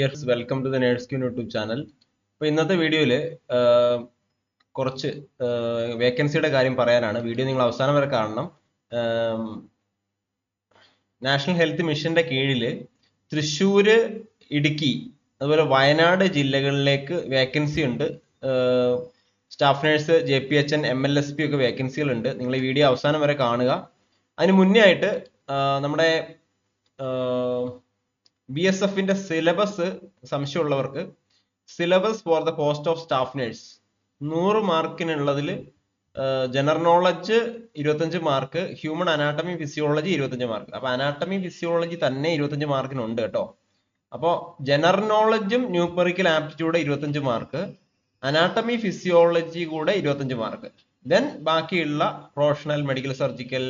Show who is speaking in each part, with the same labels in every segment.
Speaker 1: Dears welcome to the nurse queen YouTube channel അപ്പോൾ ഇന്നത്തെ വീഡിയോയിൽ കുറച്ച് വേക്കൻസിയുടെ കാര്യം പറയാനാണ്. വീഡിയോ നിങ്ങൾ അവസാനം വരെ കാണണം. നാഷണൽ ഹെൽത്ത് മിഷന്റെ കീഴിൽ തൃശ്ശൂർ ഇടുക്കി അതുപോലെ വയനാട് ജില്ലകളിലേക്ക് വേക്കൻസി ഉണ്ട്. Staff nurse J P H N M L S P ഒക്കെ വേക്കൻസികളുണ്ട് നിങ്ങൾ ഈ വീഡിയോ അവസാനം വരെ കാണുക. അതിന് മുന്നേ ആയിട്ട് നമ്മുടെ ബി എസ് എഫിന്റെ syllabus സംശയമുള്ളവർക്ക് syllabus for the post of staff nurse നൂറ് മാർക്കിനുള്ളതിൽ ജനറൽ നോളജ് ഇരുപത്തഞ്ച് മാർക്ക് ഹ്യൂമൻ അനാട്ടമി ഫിസിയോളജി ഇരുപത്തഞ്ച് മാർക്ക്. അപ്പൊ അനാട്ടമി ഫിസിയോളജി തന്നെ ഇരുപത്തഞ്ച് മാർക്കിനുണ്ട് കേട്ടോ. അപ്പോൾ ജനറൽ നോളജും ന്യൂമറിക്കൽ ആപ്റ്റിറ്റ്യൂഡ് ഇരുപത്തഞ്ച് മാർക്ക് അനാട്ടമി ഫിസിയോളജി കൂടെ ഇരുപത്തഞ്ച് മാർക്ക്. ദെൻ ബാക്കിയുള്ള professional medical surgical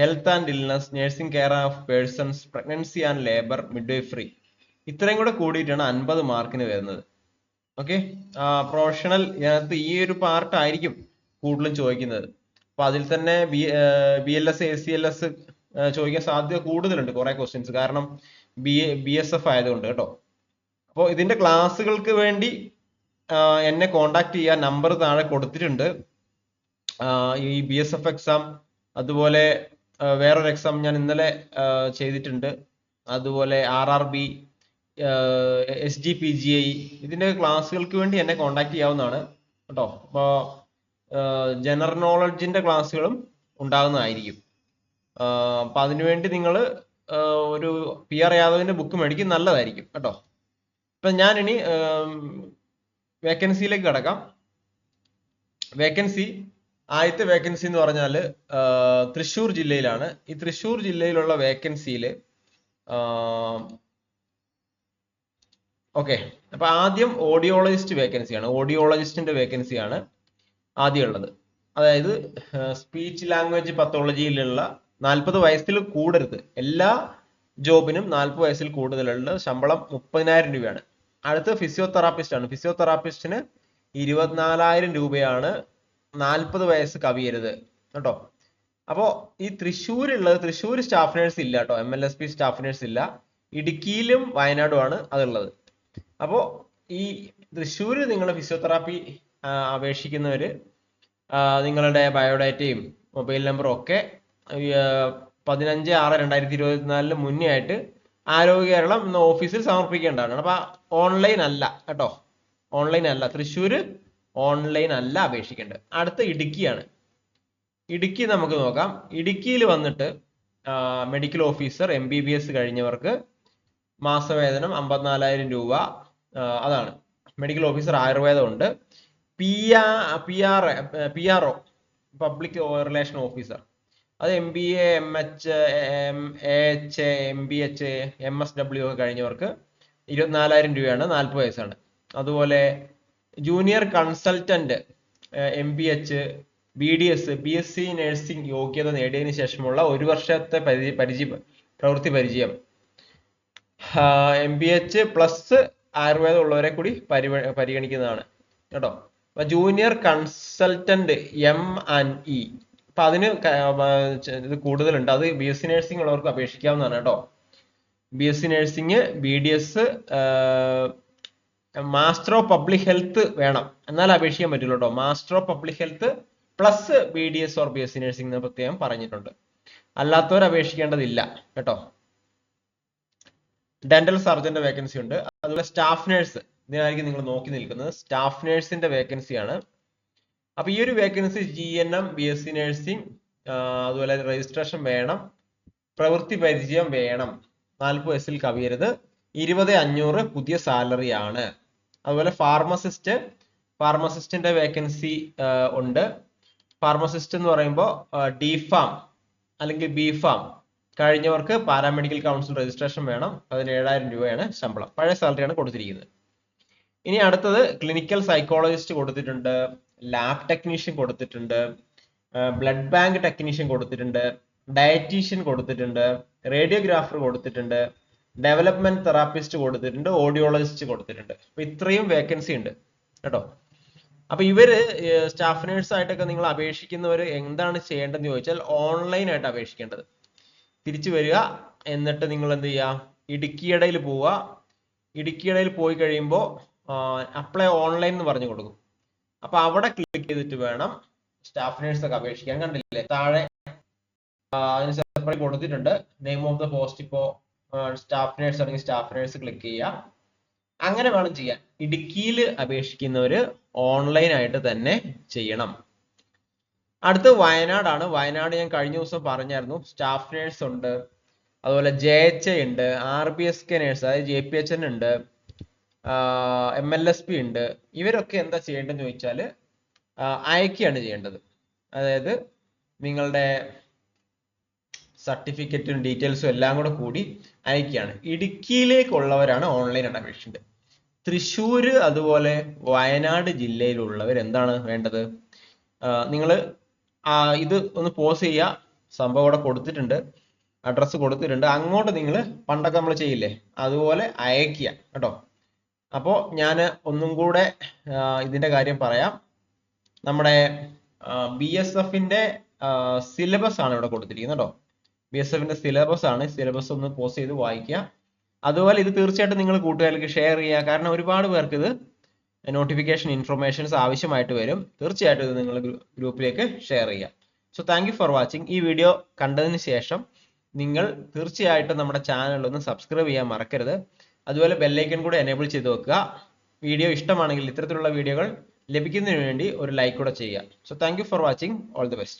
Speaker 1: health and illness nursing care of persons pregnancy and labour midwifery ഇത്രയും കൂടെ കൂടിയിട്ടാണ് അൻപത് മാർക്കിന് വരുന്നത്. ഓക്കെ പ്രൊഫഷണൽ ഇതിനകത്ത് ഈ ഒരു പാർട്ട് ആയിരിക്കും കൂടുതലും ചോദിക്കുന്നത്. അപ്പൊ അതിൽ തന്നെ B B L S A C L S ചോദിക്കാൻ സാധ്യത കൂടുതലുണ്ട് കുറെ ക്വസ്റ്റ്യൻസ് കാരണം ബി ബി എസ് എഫ് ആയതുകൊണ്ട് കേട്ടോ. അപ്പോൾ ഇതിന്റെ ക്ലാസ്സുകൾക്ക് വേണ്ടി എന്നെ കോണ്ടാക്ട് ചെയ്യാൻ നമ്പർ താഴെ കൊടുത്തിട്ടുണ്ട്. ഈ ബി എസ് എഫ് എക്സാം അതുപോലെ വേറൊരു എക്സാം ഞാൻ ഇന്നലെ ചെയ്തിട്ടുണ്ട്. അതുപോലെ R R B S G P G I ഇതിന്റെ ക്ലാസ്സുകൾക്ക് വേണ്ടി എന്നെ കോണ്ടാക്ട് ചെയ്യാവുന്നതാണ് കേട്ടോ. അപ്പോൾ ജനറൽ നോളജിന്റെ ക്ലാസ്സുകളും ഉണ്ടാകുന്നതായിരിക്കും. അപ്പൊ അതിനുവേണ്ടി നിങ്ങൾ ഒരു പി ആർ യാദവിന്റെ ബുക്ക് മേടിക്കും നല്ലതായിരിക്കും കേട്ടോ. ഇപ്പൊ ഞാൻ ഇനി വേക്കൻസിയിലേക്ക് കിടക്കാം. വേക്കൻസി ആദ്യത്തെ വേക്കൻസി എന്ന് പറഞ്ഞാൽ തൃശ്ശൂർ ജില്ലയിലാണ്. ഈ തൃശ്ശൂർ ജില്ലയിലുള്ള വേക്കൻസിയിൽ ഓക്കെ അപ്പൊ ആദ്യം ഓഡിയോളജിസ്റ്റ് വേക്കൻസിയാണ് ഓഡിയോളജിസ്റ്റിന്റെ വേക്കൻസിയാണ് ആദ്യം ഉള്ളത്. അതായത് സ്പീച്ച് ലാംഗ്വേജ് പത്തോളജിയിലുള്ള നാൽപ്പത് വയസ്സിൽ കൂടരുത്. എല്ലാ ജോബിനും നാൽപ്പത് വയസ്സിൽ കൂടുതലുള്ള ശമ്പളം മുപ്പതിനായിരം രൂപയാണ്. അടുത്ത ഫിസിയോതെറാപ്പിസ്റ്റ് ആണ്. ഫിസിയോതെറാപ്പിസ്റ്റിന് ഇരുപത്തിനാലായിരം രൂപയാണ് നാൽപ്പത് വയസ്സ് കവിയരുത്. കേട്ടോ? അപ്പോ ഈ തൃശ്ശൂരുള്ളത് തൃശ്ശൂർ സ്റ്റാഫ് നേഴ്സ് ഇല്ല കേട്ടോ. M L S P staff nurse ഇല്ല. ഇടുക്കിയിലും വയനാടുമാണ് അതുള്ളത്. അപ്പോ ഈ തൃശ്ശൂര് നിങ്ങൾ ഫിസിയോതെറാപ്പി അപേക്ഷിക്കുന്നവർ നിങ്ങളുടെ ബയോഡാറ്റയും മൊബൈൽ നമ്പറും ഒക്കെ പതിനഞ്ച് ആറ് രണ്ടായിരത്തി ഇരുപത്തിനാലിന് മുന്നേ ആയിട്ട് ആരോഗ്യ കേരളം എന്ന ഓഫീസിൽ സമർപ്പിക്കേണ്ടതാണ്. അപ്പൊ ഓൺലൈൻ അല്ല കേട്ടോ. ഓൺലൈൻ അല്ല. തൃശ്ശൂര് ഓൺലൈൻ അല്ല അപേക്ഷിക്കേണ്ടത്. അടുത്ത ഇടുക്കിയാണ്. ഇടുക്കി നമുക്ക് നോക്കാം. ഇടുക്കിയിൽ വന്നിട്ട് medical officer M B B S കഴിഞ്ഞവർക്ക് മാസവേതനം അമ്പത്തിനാലായിരം രൂപ അതാണ്. മെഡിക്കൽ ഓഫീസർ ആയുർവേദം ഉണ്ട്. P P R P R O public relation officer അത് M B A M H M A H M B H M S W ഒക്കെ കഴിഞ്ഞവർക്ക് ഇരുപത്തിനാലായിരം രൂപയാണ് നാൽപ്പത് വയസ്സാണ്. അതുപോലെ junior consultant M B H B D S B S C nursing യോഗ്യത നേടിയതിനു ശേഷമുള്ള ഒരു വർഷത്തെ പരിചയ പരിചയ പ്രവൃത്തി പരിചയം. എം ബി എച്ച് പ്ലസ് ആയുർവേദം ഉള്ളവരെ കൂടി പരിഗ പരിഗണിക്കുന്നതാണ്. കേട്ടോ? അപ്പൊ junior consultant M and E അപ്പൊ അതിന് ഇത് കൂടുതലുണ്ട്. അത് ബി എസ് സി നഴ്സിംഗ് ഉള്ളവർക്ക് അപേക്ഷിക്കാവുന്നതാണ് കേട്ടോ. B S C nursing B D S master of public health വേണം. എന്നാൽ അപേക്ഷിക്കാൻ പറ്റുള്ളൂ കേട്ടോ master of public health plus B D S or B S C nursing എന്ന് പ്രത്യേകം പറഞ്ഞിട്ടുണ്ട്. അല്ലാത്തവർ അപേക്ഷിക്കേണ്ടതില്ല കേട്ടോ. ഡെന്റൽ സർജന്റെ വേക്കൻസി ഉണ്ട്. അതുപോലെ സ്റ്റാഫ് നേഴ്സ് ഇതിനായിരിക്കും നിങ്ങൾ നോക്കി നിൽക്കുന്നത്. സ്റ്റാഫ് നേഴ്സിന്റെ വേക്കൻസിയാണ് അപ്പൊ ഈ ഒരു vacancy G N M B S C nursing അതുപോലെ രജിസ്ട്രേഷൻ വേണം. പ്രവൃത്തി പരിചയം വേണം. നാൽപ്പത് വയസ്സിൽ കവിയരുത്. ഇരുപത് അഞ്ഞൂറ് പുതിയ സാലറി ആണ്. അതുപോലെ ഫാർമസിസ്റ്റ് ഫാർമസിസ്റ്റിന്റെ വേക്കൻസി ഉണ്ട്. ഫാർമസിസ്റ്റ് എന്ന് പറയുമ്പോൾ ഡി ഫാം അല്ലെങ്കിൽ ബി ഫാം കഴിഞ്ഞവർക്ക് പാരാമെഡിക്കൽ കൗൺസിൽ രജിസ്ട്രേഷൻ വേണം. അതിന് പതിനേഴായിരം രൂപയാണ് ശമ്പളം. പഴയ സാലറിയാണ് കൊടുത്തിരിക്കുന്നത്. ഇനി അടുത്തത് ക്ലിനിക്കൽ സൈക്കോളജിസ്റ്റ് കൊടുത്തിട്ടുണ്ട് ലാബ് ടെക്നീഷ്യൻ കൊടുത്തിട്ടുണ്ട് ബ്ലഡ് ബാങ്ക് ടെക്നീഷ്യൻ കൊടുത്തിട്ടുണ്ട് ഡയറ്റീഷ്യൻ കൊടുത്തിട്ടുണ്ട് റേഡിയോഗ്രാഫർ കൊടുത്തിട്ടുണ്ട് ഡെവലപ്മെന്റ് തെറാപ്പിസ്റ്റ് കൊടുത്തിട്ടുണ്ട് ഓഡിയോളജിസ്റ്റ് കൊടുത്തിട്ടുണ്ട്. അപ്പൊ ഇത്രയും വേക്കൻസി ഉണ്ട് കേട്ടോ? അപ്പൊ ഇവർ സ്റ്റാഫ് നേഴ്സ് ആയിട്ടൊക്കെ നിങ്ങൾ അപേക്ഷിക്കുന്നവർ എന്താണ് ചെയ്യേണ്ടതെന്ന് ചോദിച്ചാൽ ഓൺലൈൻ ആയിട്ട് അപേക്ഷിക്കേണ്ടത്. തിരിച്ചു വരിക എന്നിട്ട് നിങ്ങൾ എന്ത് ചെയ്യുക? ഇടുക്കിയിടയിൽ പോവുക. ഇടുക്കിയിടയിൽ പോയി കഴിയുമ്പോൾ അപ്ലൈ ഓൺലൈൻ എന്ന് പറഞ്ഞു കൊടുക്കും. അപ്പൊ അവിടെ ക്ലിക്ക് ചെയ്തിട്ട് വേണം സ്റ്റാഫ് നേഴ്സ് ഒക്കെ അപേക്ഷിക്കാൻ. കണ്ടില്ലേ? താഴെ അതിന് സെപ്പറേറ്റ് കൊടുത്തിട്ടുണ്ട്. നെയിം ഓഫ് ദ പോസ്റ്റ് ഇപ്പോ സ്റ്റാഫ് നേഴ്സ് അല്ലെങ്കിൽ സ്റ്റാഫ് നേഴ്സ് ക്ലിക്ക് ചെയ്യുക. അങ്ങനെ വേണം ചെയ്യാൻ. ഇടുക്കിയിൽ അപേക്ഷിക്കുന്നവർ ഓൺലൈൻ ആയിട്ട് തന്നെ ചെയ്യണം. അടുത്ത് വയനാടാണ്. വയനാട് ഞാൻ കഴിഞ്ഞ ദിവസം പറഞ്ഞായിരുന്നു. സ്റ്റാഫ് നേഴ്സ് ഉണ്ട്. അതുപോലെ ജെ എച്ച് എ ഉണ്ട്. R B S K nurse അതായത് ജെ പി എച്ച് എൻ ഉണ്ട്. എം എൽ എസ് പി ഉണ്ട്. ഇവരൊക്കെ എന്താ ചെയ്യേണ്ടതെന്ന് ചോദിച്ചാൽ അയക്കുകയാണ് ചെയ്യേണ്ടത്. അതായത് നിങ്ങളുടെ സർട്ടിഫിക്കറ്റും ഡീറ്റെയിൽസും എല്ലാം കൂടെ കൂടി അയക്കുകയാണ്. ഇടുക്കിയിലേക്കുള്ളവരാണ് ഓൺലൈൻ അഡ്മിഷൻ തൃശ്ശൂർ അതുപോലെ വയനാട് ജില്ലയിലുള്ളവർ എന്താണ് വേണ്ടത്? നിങ്ങൾ ഇത് ഒന്ന് പോസ് ചെയ്യുക. സംഭവം അവിടെ കൊടുത്തിട്ടുണ്ട്. അഡ്രസ്സ് കൊടുത്തിട്ടുണ്ട്. അങ്ങോട്ട് നിങ്ങൾ പണ്ടൊക്കെ നമ്മൾ ചെയ്യില്ലേ? അതുപോലെ അയക്കുക കേട്ടോ? അപ്പോൾ ഞാൻ ഒന്നും കൂടെ ഇതിന്റെ കാര്യം പറയാം. നമ്മുടെ ബി എസ് എഫിന്റെ സിലബസ് ആണ് ഇവിടെ കൊടുത്തിരിക്കുന്നത് കേട്ടോ? ബി എസ് എഫിന്റെ സിലബസ് ആണ്. സിലബസ് ഒന്ന് പോസ് ചെയ്ത് വായിക്കുക. അതുപോലെ ഇത് തീർച്ചയായിട്ടും നിങ്ങൾ കൂട്ടുകാർക്ക് ഷെയർ ചെയ്യുക. കാരണം ഒരുപാട് പേർക്ക് ഇത് നോട്ടിഫിക്കേഷൻ ഇൻഫർമേഷൻസ് ആവശ്യമായിട്ട് വരും. തീർച്ചയായിട്ടും ഇത് നിങ്ങൾ ഗ്രൂപ്പിലേക്ക് ഷെയർ ചെയ്യുക. സോ താങ്ക് ഫോർ വാച്ചിങ് ഈ വീഡിയോ കണ്ടതിന് ശേഷം നിങ്ങൾ തീർച്ചയായിട്ടും നമ്മുടെ ചാനൽ ഒന്ന് സബ്സ്ക്രൈബ് ചെയ്യാൻ മറക്കരുത്. അതുപോലെ ബെല്ലൈക്കൺ കൂടെ എനേബിൾ ചെയ്ത് വെക്കുക. വീഡിയോ ഇഷ്ടമാണെങ്കിൽ ഇത്തരത്തിലുള്ള വീഡിയോകൾ ലഭിക്കുന്നതിന് വേണ്ടി ഒരു ലൈക്ക് കൂടെ ചെയ്യുക. So thank for watching all the best